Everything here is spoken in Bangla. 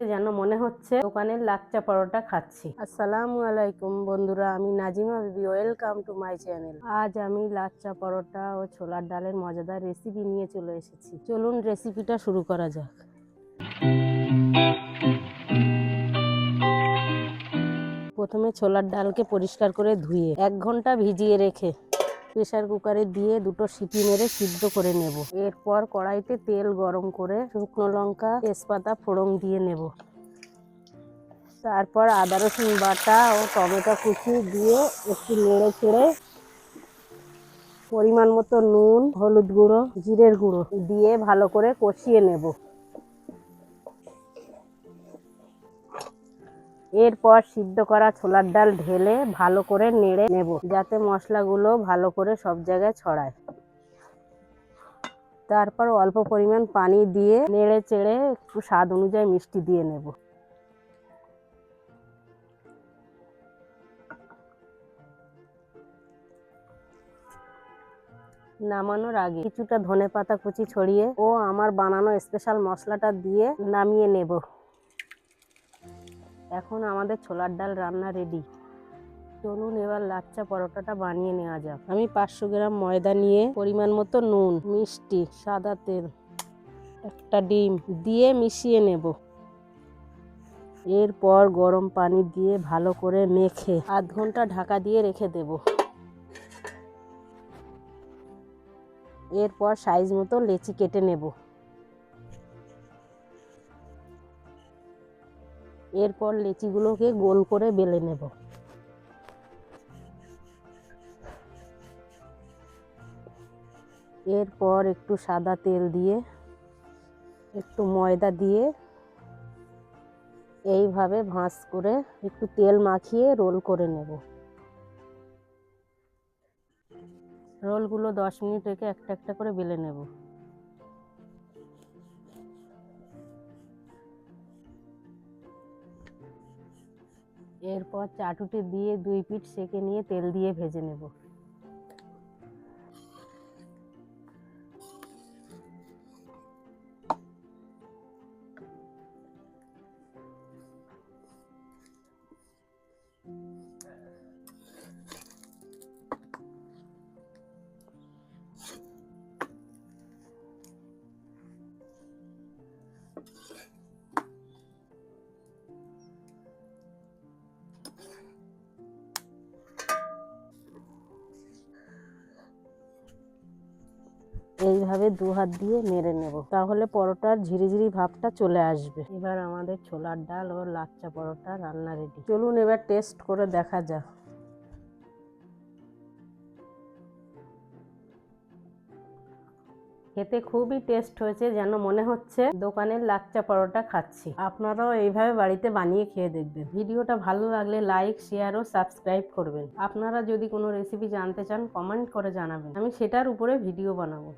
যেন মনে হচ্ছে দোকানের লাচ্চা পরোটা খাচ্ছি। আসসালামু আলাইকুম বন্ধুরা, আমি নাজিমা বিবি ওয়েলকাম টু মাই চ্যানেল আজ আমি লাচ্চা পরোটা ও ছোলার ডালের মজাদার রেসিপি নিয়ে চলে এসেছি। চলুন রেসিপিটা শুরু করা যাক। প্রথমে ছোলার ডালকে পরিষ্কার করে ধুয়ে এক ঘণ্টা ভিজিয়ে রেখে প্রেসার কুকারে দিয়ে দুটো সিটি মেরে সিদ্ধ করে নেব। এরপর কড়াইতে তেল গরম করে শুকনো লঙ্কা, তেজপাতা, ফোড়ন দিয়ে নেব। তারপর আদা, রসুন বাটা ও টমেটো কুচি দিয়ে একটু নেড়ে চেড়ে পরিমাণ মতো নুন, হলুদ গুঁড়ো, জিরের গুঁড়ো দিয়ে ভালো করে কষিয়ে নেব। এরপর সিদ্ধ করা ছোলার ডাল ঢেলে ভালো করে নেড়ে নেব, যাতে মশলাগুলো ভালো করে সব জায়গায় ছড়ায়। তারপর অল্প পরিমাণ পানি দিয়ে নেড়ে চেড়ে একটু স্বাদ অনুযায়ী মিষ্টি দিয়ে নেব। নামানোর আগে কিছুটা ধনে পাতা কুচি ছড়িয়ে ও আমার বানানো স্পেশাল মশলাটা দিয়ে নামিয়ে নেব। এখন আমাদের ছোলার ডাল রান্না রেডি চলুন এবার লাচ্চা পরোটাটা বানিয়ে নেওয়া যাক। আমি পাঁচশো গ্রাম ময়দা নিয়ে পরিমাণ মতো নুন, মিষ্টি, সাদা তেল, একটা ডিম দিয়ে মিশিয়ে নেব। এরপর গরম পানি দিয়ে ভালো করে মেখে আধ ঘণ্টা ঢাকা দিয়ে রেখে দেব। এরপর সাইজ মতো লেচি কেটে নেব। এরপর লেচিগুলোকে গোল করে বেলে নেব। এরপর একটু সাদা তেল দিয়ে, একটু ময়দা দিয়ে এইভাবে ভাঁজ করে একটু তেল মাখিয়ে রোল করে নেব। রোলগুলো দশ মিনিট রেখে একটা একটা করে বেলে নেব। এরপর চাটুটি দিয়ে দুই পিঠ সেঁকে নিয়ে তেল দিয়ে ভেজে নেব। এইভাবে দু হাত দিয়ে নেড়ে নেব। তাহলে পরোটার ঝিরিঝিরি ভাবটা চলে আসবে। এবার আমাদের ছোলার ডাল ও লাচ্চা পরোটা রান্না রেডি চলুন এবার টেস্ট করে দেখা যাক। খেতে খুবই টেস্ট হয়েছে, যেন মনে হচ্ছে দোকানের লাচ্চা পরোটা খাচ্ছি। আপনারাও এইভাবে বাড়িতে বানিয়ে খেয়ে দেখবেন। ভিডিওটা ভালো লাগলে লাইক শেয়ার ও সাবস্ক্রাইব করবেন। আপনারা যদি কোনো রেসিপি জানতে চান কমেন্ট করে জানাবেন। আমি সেটার উপরে ভিডিও বানাবো।